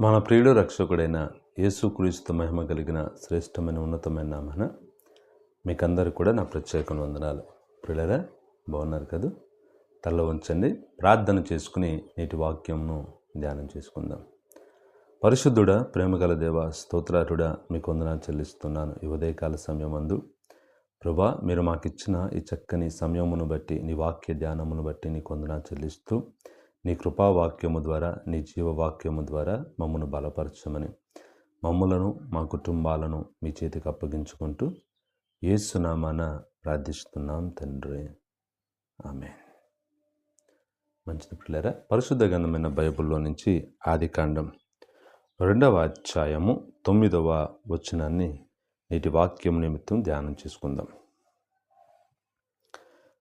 మన ప్రియుడు రక్షకుడైన యేసుక్రీస్తు మహిమ కలిగిన శ్రేష్టమైన ఉన్నతమైన నామన మీకందరూ కూడా నా ప్రత్యేక వందనాలు. ప్రియులరా బాగున్నారు కదా? తల ఉంచండి. ప్రార్థన చేసుకుని నేటి వాక్యంను ధ్యానం చేసుకుందాం. పరిశుద్ధుడ ప్రేమగల దేవ స్తోత్రారుడా మీకు వందనాలు చెల్లిస్తున్నాను. ఈ ఉదయకాల సమయమందు ప్రభా మీరు మాకిచ్చిన ఈ చక్కని సమయమును బట్టి నీ వాక్య ధ్యానమును బట్టి నీకు వందనాలు చెల్లిస్తూ నీ కృపావాక్యము ద్వారా నీ జీవవాక్యము ద్వారా మమ్మను బలపరచమని మమ్ములను మా కుటుంబాలను మీ చేతికి అప్పగించుకుంటూ ఏసునామాన ప్రార్థిస్తున్నాం తండ్రి. ఆమె మంచిది పిల్లరా పరిశుద్ధ గంధమైన బైబిల్లో నుంచి ఆది కాండం రెండవ అధ్యాయము తొమ్మిదవ వచనాన్ని నేటి వాక్యం నిమిత్తం ధ్యానం చేసుకుందాం.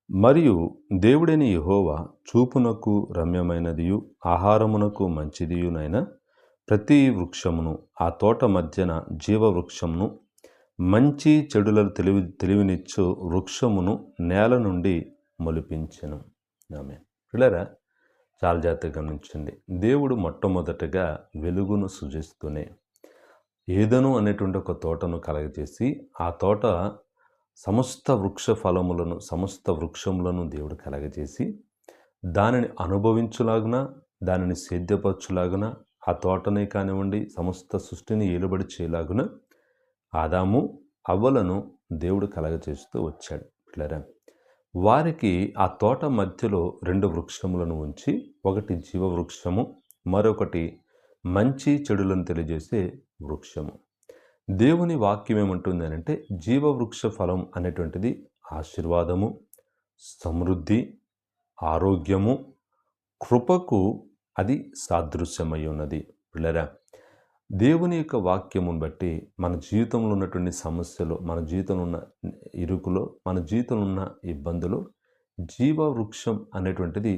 మరియు దేవుడైన యహోవా చూపునకు రమ్యమైనదియు ఆహారమునకు మంచిదియునైన ప్రతి వృక్షమును ఆ తోట మధ్యన జీవవృక్షమును మంచి చెడులను తెలివి తెలివినిచ్చు వృక్షమును నేల నుండి మొలిపించెను. ఆమె పిల్లరా చాలా జాగ్రత్తగా గమనించండి. దేవుడు మొట్టమొదటగా వెలుగును సృజిస్తూనే ఏదను అనేటువంటి ఒక తోటను కలగజేసి ఆ తోట సమస్త వృక్ష ఫలములను సమస్త వృక్షములను దేవుడు కలగజేసి దానిని అనుభవించులాగున దానిని సేద్యపరచులాగున ఆ తోటనే కానివ్వండి సమస్త సృష్టిని ఏలుబడి చేయలాగున ఆదాము అవ్వలను దేవుడు కలగజేస్తూ వచ్చాడు. పిల్లరా వారికి ఆ తోట మధ్యలో రెండు వృక్షములను ఉంచి ఒకటి జీవవృక్షము మరొకటి మంచి చెడులను తెలియజేసే వృక్షము. దేవుని వాక్యం ఏమంటుంది అని అంటే జీవవృక్ష ఫలం అనేటువంటిది ఆశీర్వాదము సమృద్ధి ఆరోగ్యము కృపకు అది సాదృశ్యమై ఉన్నది పిల్లరా దేవుని యొక్క వాక్యమును బట్టి మన జీవితంలో ఉన్నటువంటి సమస్యలు మన జీవితంలో ఉన్న ఇరుకులో మన జీవితంలో ఉన్న ఇబ్బందులు జీవవృక్షం అనేటువంటిది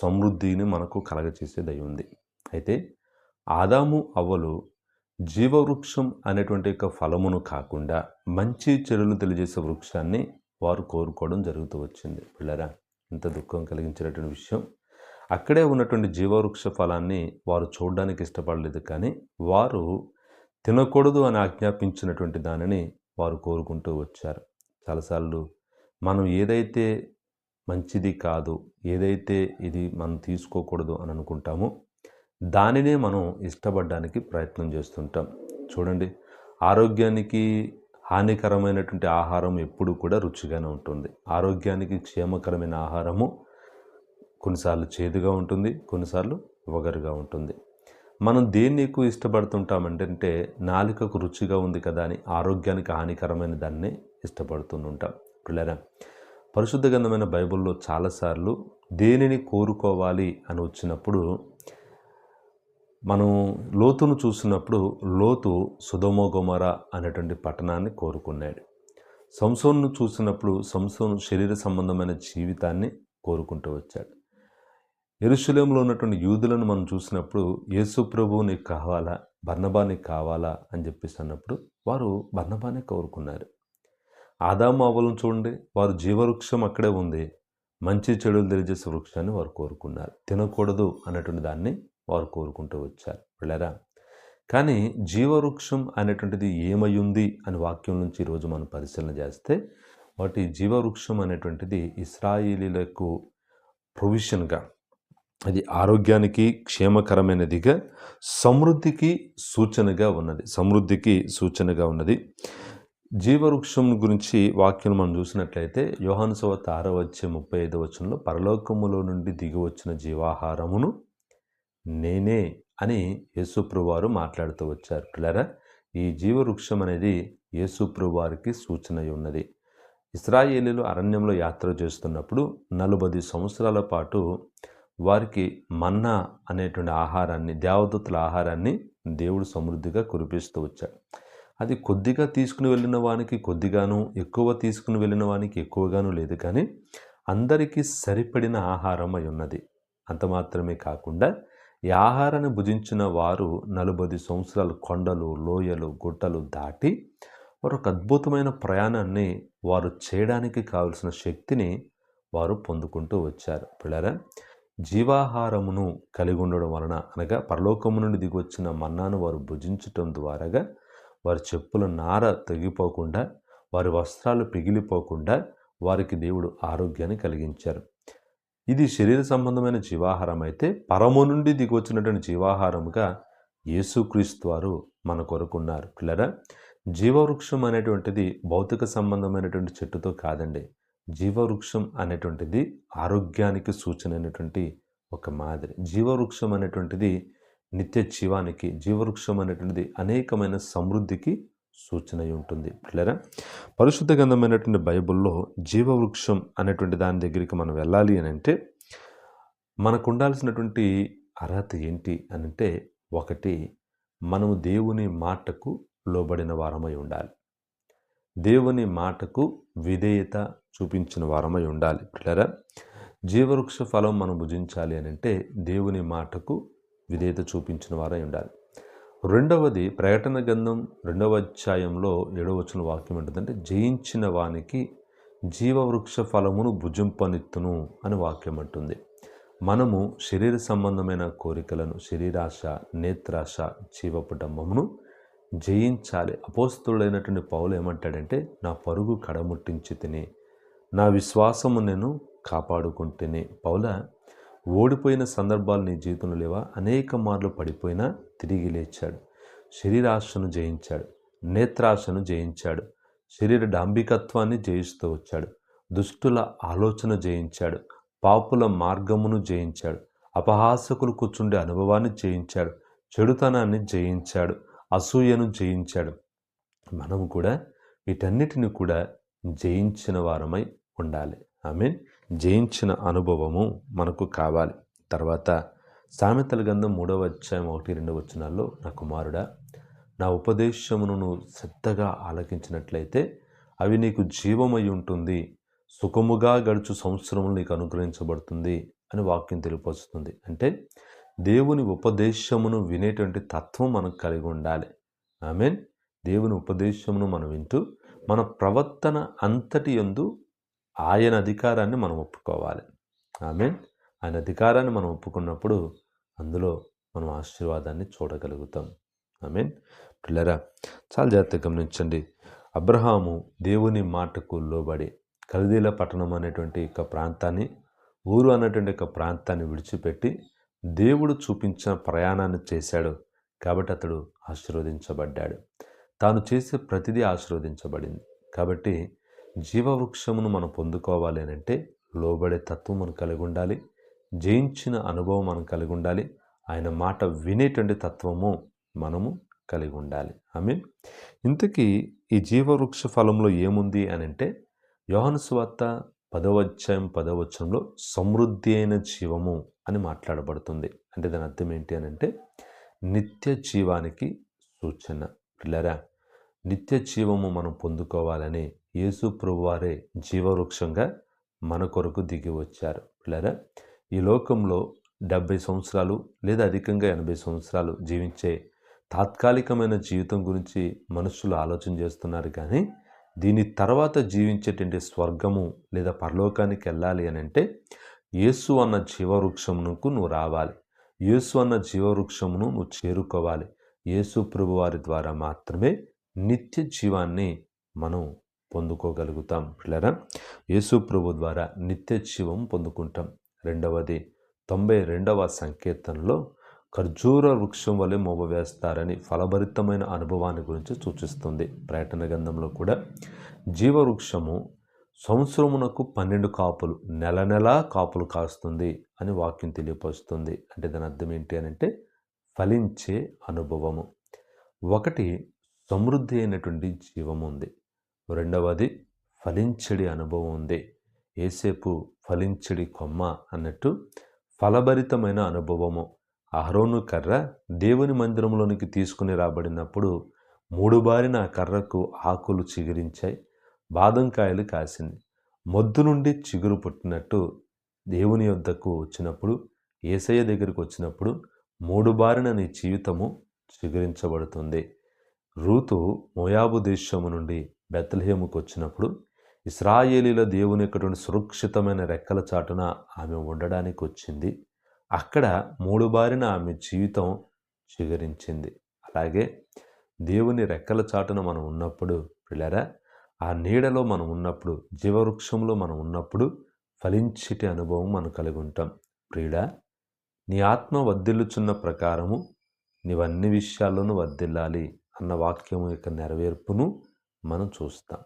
సమృద్ధిని మనకు కలగచేసేది అయి ఉంది. అయితే ఆదాము అవ్వలు జీవవృక్షం అనేటువంటి యొక్క ఫలమును కాకుండా మంచి చెడులు తెలియజేసే వృక్షాన్ని వారు కోరుకోవడం జరుగుతూ వచ్చింది. పిల్లరా ఇంత దుఃఖం కలిగించినటువంటి విషయం. అక్కడే ఉన్నటువంటి జీవవృక్ష ఫలాన్ని వారు చూడడానికి ఇష్టపడలేదు కానీ వారు తినకూడదు అని ఆజ్ఞాపించినటువంటి దానిని వారు కోరుకుంటూ వచ్చారు. చాలాసార్లు మనం ఏదైతే మంచిది కాదు ఏదైతే ఇది మనం తీసుకోకూడదు అని అనుకుంటామో దానినే మనం ఇష్టపడడానికి ప్రయత్నం చేస్తుంటాం. చూడండి ఆరోగ్యానికి హానికరమైనటువంటి ఆహారం ఎప్పుడు కూడా రుచిగానే ఉంటుంది. ఆరోగ్యానికి క్షేమకరమైన ఆహారము కొన్నిసార్లు చేదుగా ఉంటుంది కొన్నిసార్లు వగరుగా ఉంటుంది. మనం దేన్ని ఎక్కువ ఇష్టపడుతుంటామంటే అంటే నాలుకకు రుచిగా ఉంది కదా అని ఆరోగ్యానికి హానికరమైన దాన్ని ఇష్టపడుతుంటాం పిల్లరా పరిశుద్ధ గంధమైన బైబిల్లో చాలాసార్లు దేనిని కోరుకోవాలి అని వచ్చినప్పుడు మనం లోతును చూసినప్పుడు లోతు సుధమోగమర అనేటువంటి పట్టణాన్ని కోరుకున్నాడు సంసోన్ను చూసినప్పుడు సంసోను శరీర సంబంధమైన జీవితాన్ని కోరుకుంటూ వచ్చాడు. ఎరుశలంలో ఉన్నటువంటి యూదులను మనం చూసినప్పుడు యేసు ప్రభువు నీకు కావాలా? బర్ణబా కావాలా? అని చెప్పేసి అన్నప్పుడు వారు బర్ణబానే కోరుకున్నారు. ఆదాము చూడండి వారు జీవవృక్షం అక్కడే ఉంది. మంచి చెడులు తెలియజేసే వృక్షాన్ని వారు కోరుకున్నారు. తినకూడదు అన్నటువంటి దాన్ని వారు కోరుకుంటూ వచ్చారు. వెళ్ళారా? కానీ జీవవృక్షం అనేటువంటిది ఏమయ్యుంది అని వాక్యం నుంచి ఈరోజు మనం పరిశీలన చేస్తే వాటి జీవవృక్షం అనేటువంటిది ఇస్రాయిలీలకు ప్రొవిషన్గా అది ఆరోగ్యానికి క్షేమకరమైనదిగా సమృద్ధికి సూచనగా ఉన్నది. సమృద్ధికి సూచనగా ఉన్నది. జీవవృక్షం గురించి వాక్యం మనం చూసినట్లయితే యోహాను సవత్ ఆరో వచ్చే ముప్పై ఐదు వచనంలో పరలోకములో నుండి దిగి వచ్చిన జీవాహారమును నేనే అని యేసుప్రువారు మాట్లాడుతూ వచ్చారు. పిల్లరా ఈ జీవవృక్షం అనేది యేసుప్రవారికి సూచన ఉన్నది. ఇస్రాయేలీలు అరణ్యంలో యాత్ర చేస్తున్నప్పుడు నలభై సంవత్సరాల పాటు వారికి మన్నా అనేటువంటి ఆహారాన్ని దేవదత్తుల ఆహారాన్ని దేవుడు సమృద్ధిగా కురిపిస్తూ వచ్చాడు. అది కొద్దిగా తీసుకుని వెళ్ళిన వానికి కొద్దిగాను ఎక్కువ తీసుకుని వెళ్ళిన వానికి ఎక్కువగాను లేదు కానీ అందరికీ సరిపడిన ఆహారం అయి ఉన్నది. అంత మాత్రమే కాకుండా ఈ ఆహారాన్ని భుజించిన వారు నలభై సంవత్సరాలు కొండలు లోయలు గుట్టలు దాటి వారు ఒక అద్భుతమైన ప్రయాణాన్ని వారు చేయడానికి కావలసిన శక్తిని వారు పొందుకుంటూ వచ్చారు. పిల్లరా జీవాహారమును కలిగి ఉండడం వలన అనగా పరలోకము నుండి దిగొచ్చిన మన్నాను వారు భుజించటం ద్వారాగా వారి చెప్పుల నార తెగిపోకుండా వారి వస్త్రాలు పిగిలిపోకుండా వారికి దేవుడు ఆరోగ్యాన్ని కలిగించారు. ఇది శరీర సంబంధమైన జీవాహారం అయితే పరము నుండి దిగొచ్చినటువంటి జీవాహారముగా యేసుక్రీస్తు వారు మన కొరకున్నారు పిల్లరా జీవవృక్షం అనేటువంటిది భౌతిక సంబంధమైనటువంటి చెట్టుతో కాదండి. జీవవృక్షం అనేటువంటిది ఆరోగ్యానికి సూచన అయినటువంటి ఒక మాదిరి. జీవవృక్షం అనేటువంటిది నిత్య జీవానికి జీవవృక్షం అనేటువంటిది అనేకమైన సమృద్ధికి సూచన ఉంటుంది. పిల్లరా పరిశుద్ధ గంధమైనటువంటి బైబిల్లో జీవవృక్షం అనేటువంటి దాని దగ్గరికి మనం వెళ్ళాలి అని అంటే మనకు ఉండాల్సినటువంటి అర్హత ఏంటి అని అంటే ఒకటి మనము దేవుని మాటకు లోబడిన వారమై ఉండాలి. దేవుని మాటకు విధేయత చూపించిన వారమై ఉండాలి. పిల్లరా జీవవృక్ష ఫలం మనం భుజించాలి అని అంటే దేవుని మాటకు విధేయత చూపించిన వారై ఉండాలి. రెండవది ప్రకటన గంధం రెండవ అధ్యాయంలో ఏడవ వచ్చిన వాక్యం ఏంటంటే జయించిన వానికి జీవవృక్ష ఫలమును భుజింపనిత్తును అని వాక్యం అంటుంది. మనము శరీర సంబంధమైన కోరికలను శరీరాశ నేత్రాశ జీవపుటంబమును జయించాలి. అపోస్తుడైనటువంటి పౌలు ఏమంటాడంటే నా పరుగు కడముట్టించి తిని నా విశ్వాసము నేను కాపాడుకుంటేనే. పౌల ఓడిపోయిన సందర్భాలు నీ జీవితంలో లేవా? అనేక మార్లు పడిపోయినా తిరిగి లేచాడు. శరీరాశను జయించాడు. నేత్రాశను జయించాడు. శరీర డాంబికత్వాన్ని జయిస్తూ వచ్చాడు. దుష్టుల ఆలోచన జయించాడు. పాపుల మార్గమును జయించాడు. అపహాసకులు కూర్చుండే అనుభవాన్ని జయించాడు. చెడుతనాన్ని జయించాడు. అసూయను జయించాడు. మనము కూడా వీటన్నిటిని కూడా జయించిన వారమై ఉండాలి. ఐ మీన్ జయించిన అనుభవము మనకు కావాలి. తర్వాత సామెతల గంధం మూడవ అధ్యాయం ఒకటి రెండు వచనాల్లో నా కుమారుడా నా ఉపదేశమును నువ్వు శ్రద్ధగా ఆలకించినట్లయితే అవి నీకు జీవమై ఉంటుంది. సుఖముగా గడుచు సంవత్సరములు నీకు అనుగ్రహించబడుతుంది అని వాక్యం తెలియపరుస్తుంది. అంటే దేవుని ఉపదేశమును వినేటువంటి తత్వం మనకు కలిగి ఉండాలి. ఐ మీన్ దేవుని ఉపదేశమును మనం వింటూ మన ప్రవర్తన అంతటి ఎందు ఆయన అధికారాన్ని మనం ఒప్పుకోవాలి. మీన్ ఆయన అధికారాన్ని మనం ఒప్పుకున్నప్పుడు అందులో మనం ఆశీర్వాదాన్ని చూడగలుగుతాం. మీన్ పిల్లరా చాలా జాగ్రత్తగా గమనించండి. అబ్రహాము దేవుని మాటకు లోబడి కల్దీల పట్టణం అనేటువంటి ఒక ప్రాంతాన్ని ఊరు అన్నటువంటి ఒక ప్రాంతాన్ని విడిచిపెట్టి దేవుడు చూపించిన ప్రయాణాన్ని చేశాడు. కాబట్టి అతడు ఆశీర్వదించబడ్డాడు. తాను చేసే ప్రతిదీ ఆశీర్వదించబడింది. కాబట్టి జీవవృక్షమును మనం పొందుకోవాలి అని అంటే లోబడే తత్వం మనం కలిగి ఉండాలి జయించిన అనుభవం మనం కలిగి ఉండాలి ఆయన మాట వినేటువంటి తత్వము మనము కలిగి ఉండాలి. ఐ మీన్ ఇంతకీ ఈ జీవవృక్ష ఫలంలో ఏముంది అని అంటే యోహాను స్వార్త పదవచ్చంలో సమృద్ధి అయిన జీవము అని మాట్లాడబడుతుంది. అంటే దాని అర్థం ఏంటి అని అంటే నిత్య జీవానికి సూచన. పిల్లరా నిత్య జీవము మనం పొందుకోవాలని యేసు ప్రభువారే జీవవృక్షంగా మన కొరకు దిగి వచ్చారు. పిల్లరా ఈ లోకంలో డెబ్భై సంవత్సరాలు లేదా అధికంగా ఎనభై సంవత్సరాలు జీవించే తాత్కాలికమైన జీవితం గురించి మనుషులు ఆలోచన చేస్తున్నారు కానీ దీని తర్వాత జీవించేటువంటి స్వర్గము లేదా పరలోకానికి వెళ్ళాలి అని అంటే యేసు అన్న జీవవృక్షమునకు నువ్వు రావాలి. యేసు అన్న జీవవృక్షమును నువ్వు చేరుకోవాలి. యేసు ప్రభువారి ద్వారా మాత్రమే నిత్య జీవాన్ని మనం పొందుకోగలుగుతాం. పిల్లరా యేసు ప్రభు ద్వారా నిత్య జీవం పొందుకుంటాం. రెండవది తొంభై రెండవ సంకేతంలో ఖర్జూర వృక్షం వలె మోపవేస్తారని ఫలభరితమైన అనుభవాన్ని గురించి సూచిస్తుంది. ప్రయటన గంధంలో కూడా జీవవృక్షము సంవత్సరమునకు పన్నెండు కాపులు నెల నెలా కాపులు కాస్తుంది అని వాక్యం తెలియపరుస్తుంది. అంటే దాని అర్థం ఏంటి అని అంటే ఫలించే అనుభవము. ఒకటి సమృద్ధి అయినటువంటి జీవము ఉంది. రెండవది ఫలించడి అనుభవం ఉంది. ఏసేపు ఫలించడి కొమ్మ అన్నట్టు ఫలభరితమైన అనుభవము. అహరోను కర్ర దేవుని మందిరంలోనికి తీసుకుని రాబడినప్పుడు మూడు బారిన ఆ కర్రకు ఆకులు చిగురించాయి. బాదంకాయలు కాసింది. మొద్దు నుండి చిగురు పుట్టినట్టు దేవుని యొద్దకు వచ్చినప్పుడు ఏసయ్య దగ్గరికి వచ్చినప్పుడు మూడు బారిన నీ జీవితము చిగురించబడుతుంది. రూతు మోయాబు దేశము నుండి బెత్తలహేముకు వచ్చినప్పుడు ఇస్రాయేలీల దేవుని యొక్క సురక్షితమైన రెక్కల చాటున ఆమె ఉండడానికి వచ్చింది అక్కడ మూడు బారిన ఆమె జీవితం చిగురించింది. అలాగే దేవుని రెక్కల చాటున మనం ఉన్నప్పుడు పిల్లరా ఆ నీడలో మనం ఉన్నప్పుడు జీవవృక్షంలో మనం ఉన్నప్పుడు ఫలించిటి అనుభవం మనం కలిగి ఉంటాం ప్రియుడా నీ ఆత్మ వర్ధిల్లుచున్న ప్రకారము నీవన్ని విషయాల్లోనూ వర్ధిల్లాలి అన్న వాక్యం యొక్క నెరవేర్పును మనం చూస్తాం.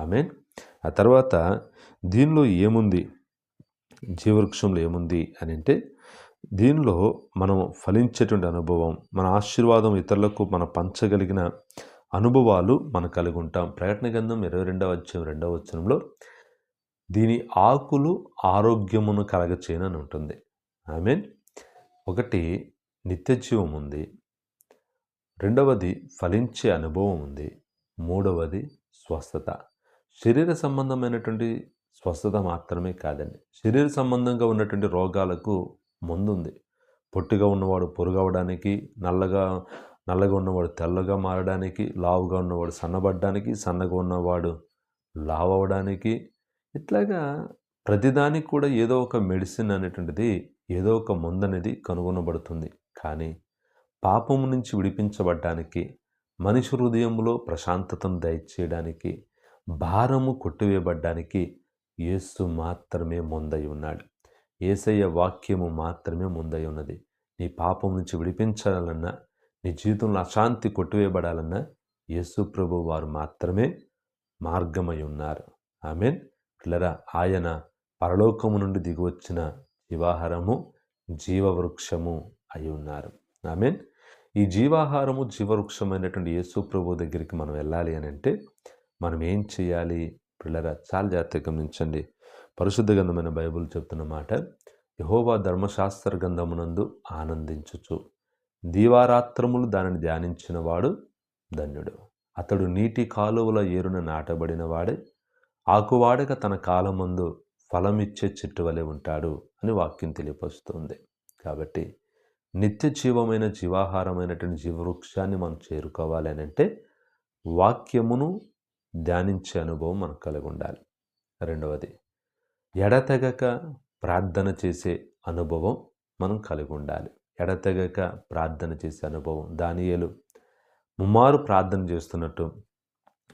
ఆమె ఆ తర్వాత దీనిలో ఏముంది? జీవవృక్షంలో ఏముంది అని అంటే దీనిలో మనం ఫలించేటువంటి అనుభవం మన ఆశీర్వాదం ఇతరులకు మనం పంచగలిగిన అనుభవాలు మనం కలిగి ఉంటాం. ప్రకటన గంధం ఇరవై రెండవ అధ్యాయం రెండవ వచనంలో దీని ఆకులు ఆరోగ్యమును కలగచేయనని ఉంటుంది. ఐ మీన్ ఒకటి నిత్యజీవం ఉంది. రెండవది ఫలించే అనుభవం ఉంది. మూడవది స్వస్థత. శరీర సంబంధమైనటువంటి స్వస్థత మాత్రమే కాదండి. శరీర సంబంధంగా ఉన్నటువంటి రోగాలకు ముందుంది. పొట్టిగా ఉన్నవాడు పొరుగవడానికి నల్లగా నల్లగా ఉన్నవాడు తెల్లగా మారడానికి లావుగా ఉన్నవాడు సన్నబడ్డానికి సన్నగా ఉన్నవాడు లావు అవ్వడానికి ఇట్లాగా ప్రతిదానికి కూడా ఏదో ఒక మెడిసిన్ అనేటువంటిది ఏదో ఒక మందు అనేది కనుగొనబడుతుంది. కానీ పాపము నుంచి విడిపించబడ్డానికి మనిషి హృదయంలో ప్రశాంతతను దయచేయడానికి భారము కొట్టివేయబడ్డానికి యేసు మాత్రమే ముందై ఉన్నాడు. ఏసయ్య వాక్యము మాత్రమే ముందై ఉన్నది. నీ పాపం నుంచి విడిపించాలన్నా నీ జీవితంలో అశాంతి కొట్టివేయబడాలన్నా యేసు ప్రభు వారు మాత్రమే మార్గమై ఉన్నారు. ఆమెన్. పిల్లరా ఆయన పరలోకము నుండి దిగివచ్చిన జీవాహారము జీవవృక్షము అయి ఉన్నారు. ఆమెన్. ఈ జీవాహారము జీవవృక్షమైనటువంటి యేసు ప్రభు దగ్గరికి మనం వెళ్ళాలి అని అంటే మనం ఏం చేయాలి? పిల్లరా చాలా జాగ్రత్తగా గమనించండి. పరిశుద్ధ గంధమైన బైబుల్ చెప్తున్న మాట యహోవా ధర్మశాస్త్ర గంధమునందు ఆనందించుచు. దీవారాత్రములు దానిని ధ్యానించిన వాడు ధన్యుడు. అతడు నీటి కాలువల ఏరున నాటబడిన వాడే. ఆకువాడక తన కాలమందు ఫలమిచ్చే చెట్టు వలె ఉంటాడు అని వాక్యం తెలియపరుస్తుంది. కాబట్టి నిత్య జీవమైన జీవాహారమైనటువంటి జీవవృక్షాన్ని మనం చేరుకోవాలి అని అంటే వాక్యమును ధ్యానించే అనుభవం మనకు కలిగి ఉండాలి. రెండవది ఎడతెగక ప్రార్థన చేసే అనుభవం మనం కలిగి ఉండాలి. ఎడతెగక ప్రార్థన చేసే అనుభవం. దానియేలు ముమ్మారు ప్రార్థన చేస్తున్నట్టు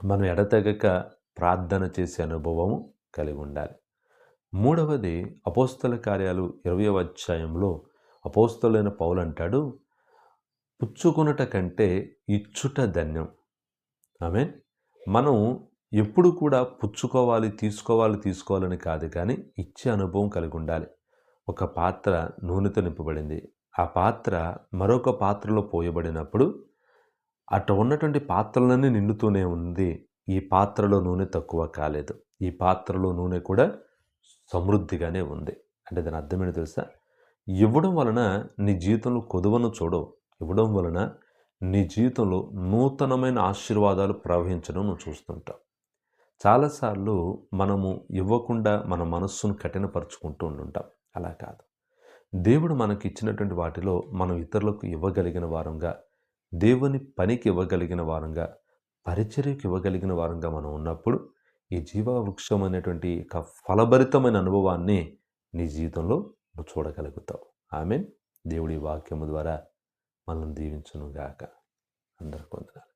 మనం ఎడతెగక ప్రార్థన చేసే అనుభవము కలిగి ఉండాలి. మూడవది అపోస్తల కార్యాలు ఇరవై అధ్యాయంలో అపోస్తలైన పౌలు అంటాడు పుచ్చుకున్నట కంటే ఇచ్చుట ధన్యం. ఆమె మనం ఎప్పుడు కూడా పుచ్చుకోవాలి తీసుకోవాలి తీసుకోవాలని కాదు కానీ ఇచ్చే అనుభవం కలిగి ఉండాలి. ఒక పాత్ర నూనెతో నింపబడింది. ఆ పాత్ర మరొక పాత్రలో పోయబడినప్పుడు అటు ఉన్నటువంటి పాత్రలన్నీ నిండుతూనే ఉంది. ఈ పాత్రలో నూనె తక్కువ కాలేదు. ఈ పాత్రలో నూనె కూడా సమృద్ధిగానే ఉంది. అంటే దాని అర్థమేంటి తెలుసా? ఇవ్వడం వలన నీ జీవితంలో కొదువను చూడవు. ఇవ్వడం వలన నీ జీవితంలో నూతనమైన ఆశీర్వాదాలు ప్రవహించడం నువ్వు చూస్తుంటావు చాలాసార్లు మనము ఇవ్వకుండా మన మనస్సును కఠినపరుచుకుంటూ ఉంటుంటాం అలా కాదు. దేవుడు మనకి ఇచ్చినటువంటి వాటిలో మనం ఇతరులకు ఇవ్వగలిగిన వారంగా దేవుని పనికి ఇవ్వగలిగిన వారంగా పరిచర్యకు ఇవ్వగలిగిన వారంగా మనం ఉన్నప్పుడు ఈ జీవవృక్షం అనేటువంటి ఒక ఫలభరితమైన అనుభవాన్ని నీ జీవితంలో నువ్వు చూడగలుగుతావు. ఆమె దేవుడి వాక్యము ద్వారా మనల్ని దీవించునుగాక. అందరికి వందనాలు.